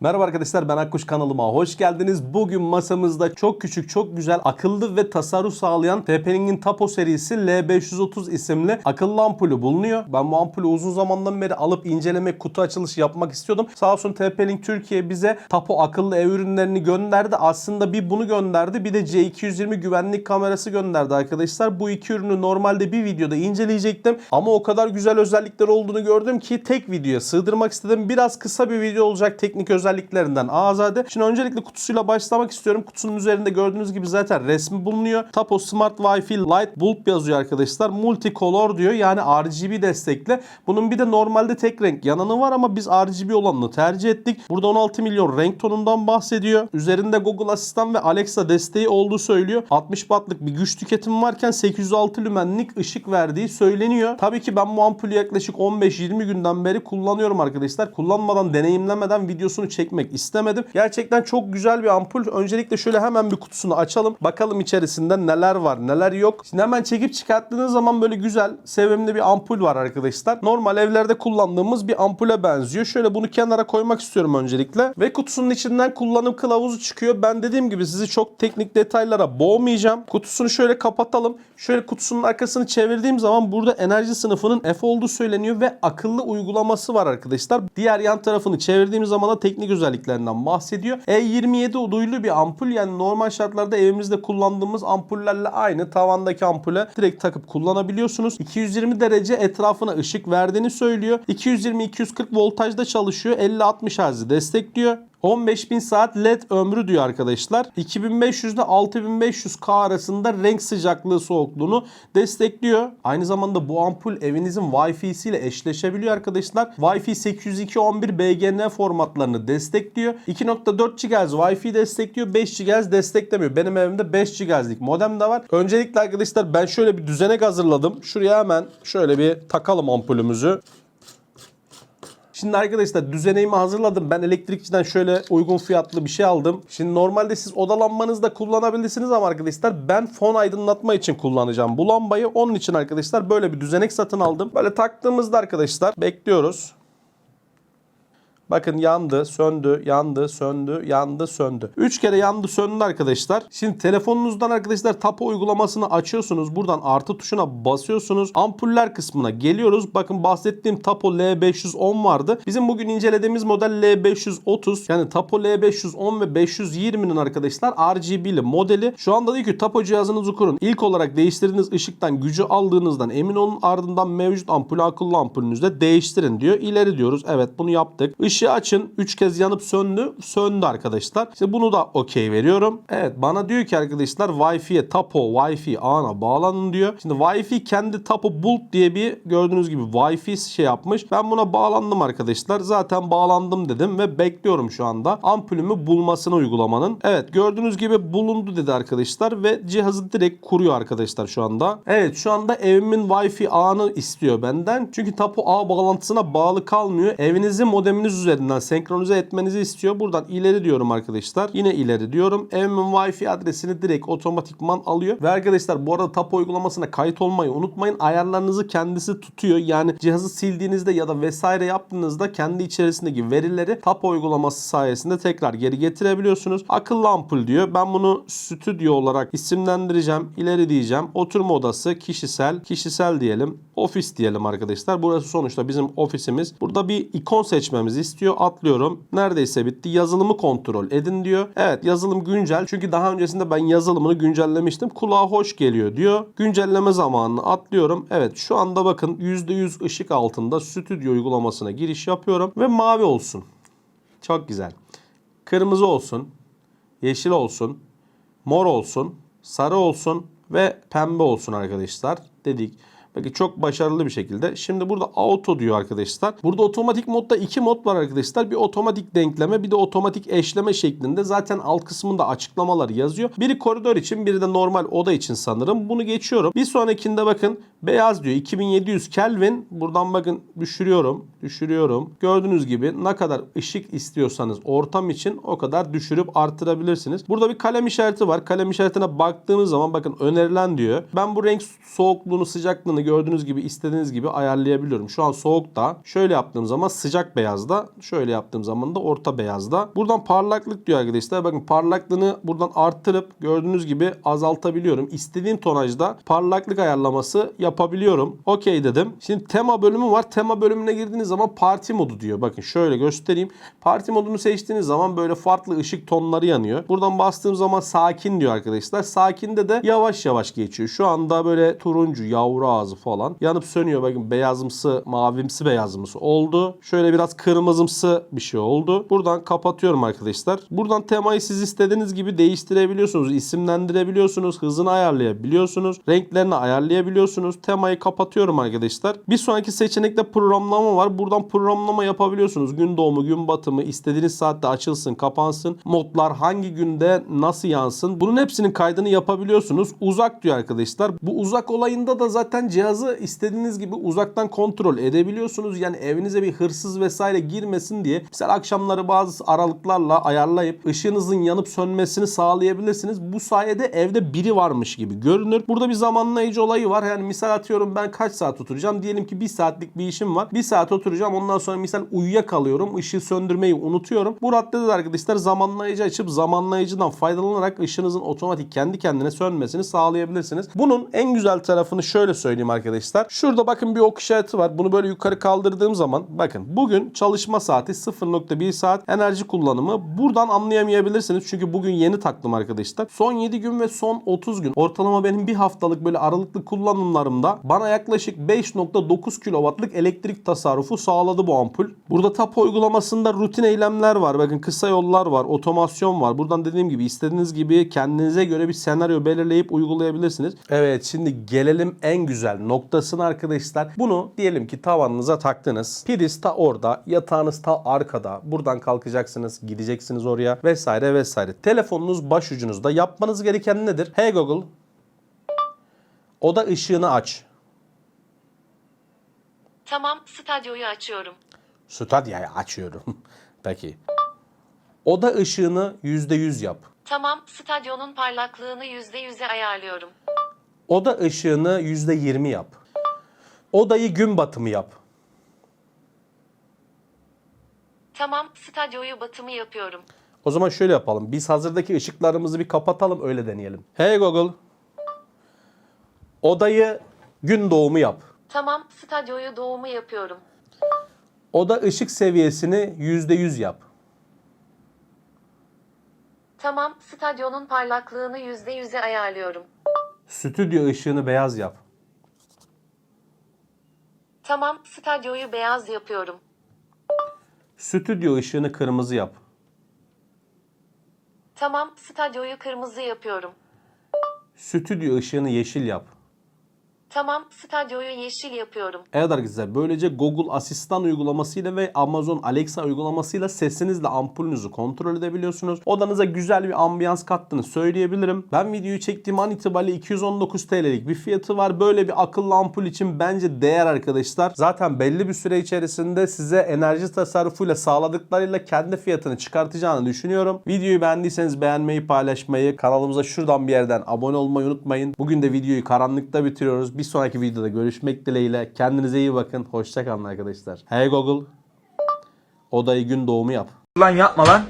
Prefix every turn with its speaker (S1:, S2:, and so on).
S1: Merhaba arkadaşlar ben Akkuş kanalıma hoş geldiniz. Bugün masamızda çok küçük çok güzel akıllı ve tasarruf sağlayan TP-Link'in Tapo serisi L530 isimli akıllı ampulü bulunuyor. Ben bu ampulü uzun zamandan beri alıp inceleme kutu açılışı yapmak istiyordum. Sağ olsun TP-Link Türkiye bize Tapo akıllı ev ürünlerini gönderdi. Aslında bir bunu gönderdi bir de C220 güvenlik kamerası gönderdi arkadaşlar. Bu iki ürünü normalde bir videoda inceleyecektim. Ama o kadar güzel özellikler olduğunu gördüm ki tek videoya sığdırmak istedim. Biraz kısa bir video olacak teknik özelliklerinden azade. Şimdi öncelikle kutusuyla başlamak istiyorum. Kutusunun üzerinde gördüğünüz gibi zaten resmi bulunuyor. Tapo Smart Wi-Fi Light Bulb yazıyor arkadaşlar. Multicolor diyor yani RGB destekli. Bunun bir de normalde tek renk yananı var ama biz RGB olanını tercih ettik. Burada 16 milyon renk tonundan bahsediyor. Üzerinde Google Asistan ve Alexa desteği olduğu söylüyor. 60 wattlık bir güç tüketimi varken 806 lümenlik ışık verdiği söyleniyor. Tabii ki ben bu ampulü yaklaşık 15-20 günden beri kullanıyorum arkadaşlar. Kullanmadan, deneyimlemeden videosunu çekmek istemedim. Gerçekten çok güzel bir ampul. Öncelikle şöyle hemen bir kutusunu açalım. Bakalım içerisinde neler var, neler yok. Şimdi hemen çekip çıkarttığınız zaman böyle güzel, sevimli bir ampul var arkadaşlar. Normal evlerde kullandığımız bir ampule benziyor. Şöyle bunu kenara koymak istiyorum öncelikle. Ve kutusunun içinden kullanım kılavuzu çıkıyor. Ben dediğim gibi sizi çok teknik detaylara boğmayacağım. Kutusunu şöyle kapatalım. Şöyle kutusunun arkasını çevirdiğim zaman burada enerji sınıfının F olduğu söyleniyor ve akıllı uygulaması var arkadaşlar. Diğer yan tarafını çevirdiğim zaman da teknik özelliklerinden bahsediyor. E27 uduylu bir ampul yani normal şartlarda evimizde kullandığımız ampullerle aynı tavandaki ampule direkt takıp kullanabiliyorsunuz. 220 derece etrafına ışık verdiğini söylüyor. 220-240 voltajda çalışıyor. 50-60 Hz'i destekliyor. 15.000 saat led ömrü diyor arkadaşlar. 2500 ile 6500K arasında renk sıcaklığı soğukluğunu destekliyor. Aynı zamanda bu ampul evinizin Wi-Fi'si ile eşleşebiliyor arkadaşlar. Wi-Fi 802.11 BGN formatlarını destekliyor. 2.4 GHz Wi-Fi destekliyor. 5 GHz desteklemiyor. Benim evimde 5 GHz'lik modem de var. Öncelikle arkadaşlar ben şöyle bir düzenek hazırladım. Şuraya hemen şöyle bir takalım ampulümüzü. Şimdi arkadaşlar düzeneğimi hazırladım. Ben elektrikçiden şöyle uygun fiyatlı bir şey aldım. Şimdi normalde siz odalanmanızda kullanabilirsiniz ama arkadaşlar ben fon aydınlatma için kullanacağım bu lambayı. Onun için arkadaşlar böyle bir düzenek satın aldım. Böyle taktığımızda arkadaşlar bekliyoruz. Bakın yandı, söndü, yandı, söndü, yandı, söndü. 3 kere yandı, söndü arkadaşlar. Şimdi telefonunuzdan arkadaşlar Tapo uygulamasını açıyorsunuz. Buradan artı tuşuna basıyorsunuz. Ampuller kısmına geliyoruz. Bakın bahsettiğim Tapo L510 vardı. Bizim bugün incelediğimiz model L530. Yani Tapo L510 ve 520'nin arkadaşlar RGB'li modeli. Şu anda diyor ki Tapo cihazınızı kurun. İlk olarak değiştirdiğiniz ışıktan gücü aldığınızdan emin olun. Ardından mevcut ampulü akıllı ampulünüzde değiştirin diyor. İleri diyoruz. Evet bunu yaptık. Işığı açın. 3 kez yanıp söndü. Söndü arkadaşlar. İşte bunu da okey veriyorum. Evet bana diyor ki arkadaşlar Wi-Fi'ye Tapo Wi-Fi ağına bağlanın diyor. Şimdi Wi-Fi kendi Tapo Bulb diye bir gördüğünüz gibi Wi-Fi şey yapmış. Ben buna bağlandım arkadaşlar. Zaten bağlandım dedim ve bekliyorum şu anda ampulümü bulmasını uygulamanın. Evet gördüğünüz gibi bulundu dedi arkadaşlar ve cihazı direkt kuruyor arkadaşlar şu anda. Evet şu anda evimin Wi-Fi ağını istiyor benden. Çünkü Tapo ağ bağlantısına bağlı kalmıyor. Evinizin modeminiz üzerinden senkronize etmenizi istiyor. Buradan ileri diyorum arkadaşlar. Yine ileri diyorum. Evimin Wi-Fi adresini direkt otomatikman alıyor. Ve arkadaşlar bu arada Tapo uygulamasına kayıt olmayı unutmayın. Ayarlarınızı kendisi tutuyor. Yani cihazı sildiğinizde ya da vesaire yaptığınızda kendi içerisindeki verileri Tapo uygulaması sayesinde tekrar geri getirebiliyorsunuz. Akıllı ampul diyor. Ben bunu stüdyo olarak isimlendireceğim. İleri diyeceğim. Oturma odası kişisel. Kişisel diyelim. Ofis diyelim arkadaşlar. Burası sonuçta bizim ofisimiz. Burada bir ikon seçmemizi istiyor. Atlıyorum. Neredeyse bitti. Yazılımı kontrol edin diyor. Evet yazılım güncel. Çünkü daha öncesinde ben yazılımını güncellemiştim. Kulağa hoş geliyor diyor. Güncelleme zamanını atlıyorum. Evet şu anda bakın %100 ışık altında stüdyo uygulamasına giriş yapıyorum. Ve mavi olsun. Çok güzel. Kırmızı olsun. Yeşil olsun. Mor olsun. Sarı olsun. Ve pembe olsun arkadaşlar. Dedik. Bakın çok başarılı bir şekilde. Şimdi burada auto diyor arkadaşlar. Burada otomatik modda iki mod var arkadaşlar. Bir otomatik denkleme bir de otomatik eşleme şeklinde. Zaten alt kısmında açıklamalar yazıyor. Biri koridor için biri de normal oda için sanırım. Bunu geçiyorum. Bir sonrakinde bakın beyaz diyor 2700 Kelvin. Buradan bakın düşürüyorum. düşürüyorum. Gördüğünüz gibi ne kadar ışık istiyorsanız ortam için o kadar düşürüp artırabilirsiniz. Burada bir kalem işareti var. Kalem işaretine baktığınız zaman bakın önerilen diyor. Ben bu renk soğukluğunu sıcaklığını gördüğünüz gibi istediğiniz gibi ayarlayabiliyorum. Şu an soğukta. Şöyle yaptığım zaman sıcak beyazda. Şöyle yaptığım zaman da orta beyazda. Buradan parlaklık diyor arkadaşlar. Bakın parlaklığını buradan arttırıp gördüğünüz gibi azaltabiliyorum. İstediğim tonajda parlaklık ayarlaması yapabiliyorum. Okey dedim. Şimdi tema bölümü var. Tema bölümüne girdiğiniz zaman parti modu diyor. Bakın şöyle göstereyim. Parti modunu seçtiğiniz zaman böyle farklı ışık tonları yanıyor. Buradan bastığım zaman sakin diyor arkadaşlar. Sakinde de yavaş yavaş geçiyor. Şu anda böyle turuncu, yavru ağzı falan yanıp sönüyor. Bakın beyazımsı, mavimsi beyazımsı oldu. Şöyle biraz kırmızımsı bir şey oldu. Buradan kapatıyorum arkadaşlar. Buradan temayı siz istediğiniz gibi değiştirebiliyorsunuz. isimlendirebiliyorsunuz. Hızını ayarlayabiliyorsunuz. Renklerini ayarlayabiliyorsunuz. Temayı kapatıyorum arkadaşlar. Bir sonraki seçenekte programlama var. Buradan programlama yapabiliyorsunuz. Gün doğumu, gün batımı, istediğiniz saatte açılsın, kapansın. Modlar hangi günde nasıl yansın. Bunun hepsinin kaydını yapabiliyorsunuz. Uzak diyor arkadaşlar. Bu uzak olayında da zaten cihazı istediğiniz gibi uzaktan kontrol edebiliyorsunuz. Yani evinize bir hırsız vesaire girmesin diye. Mesela akşamları bazı aralıklarla ayarlayıp ışığınızın yanıp sönmesini sağlayabilirsiniz. Bu sayede evde biri varmış gibi görünür. Burada bir zamanlayıcı olayı var. Yani misal atıyorum ben kaç saat oturacağım? Diyelim ki bir saatlik bir işim var. Bir saat oturacağım. Ondan sonra misal uyuyakalıyorum. Işığı söndürmeyi unutuyorum. Bu raddede de arkadaşlar zamanlayıcı açıp zamanlayıcıdan faydalanarak ışığınızın otomatik kendi kendine sönmesini sağlayabilirsiniz. Bunun en güzel tarafını şöyle söyleyeyim arkadaşlar. Şurada bakın bir ok işareti var. Bunu böyle yukarı kaldırdığım zaman bakın bugün çalışma saati 0.1 saat enerji kullanımı. Buradan anlayamayabilirsiniz. Çünkü bugün yeni taktım arkadaşlar. Son 7 gün ve son 30 gün ortalama benim bir haftalık böyle aralıklı kullanımlarımda bana yaklaşık 5.9 kW'lık elektrik tasarrufu sağladı bu ampul. Burada TAP uygulamasında rutin eylemler var. Bakın kısa yollar var, otomasyon var. Buradan dediğim gibi istediğiniz gibi kendinize göre bir senaryo belirleyip uygulayabilirsiniz. Evet şimdi gelelim en güzel noktasına arkadaşlar. Bunu diyelim ki tavanınıza taktınız. Priz ta orada, yatağınız ta arkada. Buradan kalkacaksınız, gideceksiniz oraya vesaire vesaire. Telefonunuz başucunuzda. Yapmanız gereken nedir? Hey Google, oda ışığını aç.
S2: Tamam, stadyoyu açıyorum.
S1: Stadyayı açıyorum. Peki. Oda ışığını %100 yap.
S2: Tamam, stadyonun parlaklığını %100'e ayarlıyorum.
S1: Oda ışığını %20 yap. Odayı gün batımı yap.
S2: Tamam, stadyoyu batımı yapıyorum.
S1: O zaman şöyle yapalım. Biz hazırdaki ışıklarımızı bir kapatalım öyle deneyelim. Hey Google. Odayı gün doğumu yap.
S2: Tamam, stadyoyu doğumu yapıyorum.
S1: Oda ışık seviyesini %100 yap.
S2: Tamam, stadyonun parlaklığını %100'e ayarlıyorum.
S1: Stüdyo ışığını beyaz yap.
S2: Tamam, stadyoyu beyaz yapıyorum.
S1: Stüdyo ışığını kırmızı yap.
S2: Tamam, stadyoyu kırmızı yapıyorum.
S1: Stüdyo ışığını yeşil yap.
S2: Tamam, stadyoyu yeşil yapıyorum.
S1: Evet arkadaşlar böylece Google Asistan uygulamasıyla ve Amazon Alexa uygulamasıyla sesinizle ampulünüzü kontrol edebiliyorsunuz. Odanıza güzel bir ambiyans kattığını söyleyebilirim. Ben videoyu çektiğim an itibariyle 219 TL'lik bir fiyatı var. Böyle bir akıllı ampul için bence değer arkadaşlar. Zaten belli bir süre içerisinde size enerji tasarrufuyla sağladıklarıyla kendi fiyatını çıkartacağını düşünüyorum. Videoyu beğendiyseniz beğenmeyi, paylaşmayı, kanalımıza şuradan bir yerden abone olmayı unutmayın. Bugün de videoyu karanlıkta bitiriyoruz. Bir sonraki videoda görüşmek dileğiyle. Kendinize iyi bakın. Hoşçakalın arkadaşlar. Hey Google. Odayı gün doğumu yap.
S3: Lan yapma lan.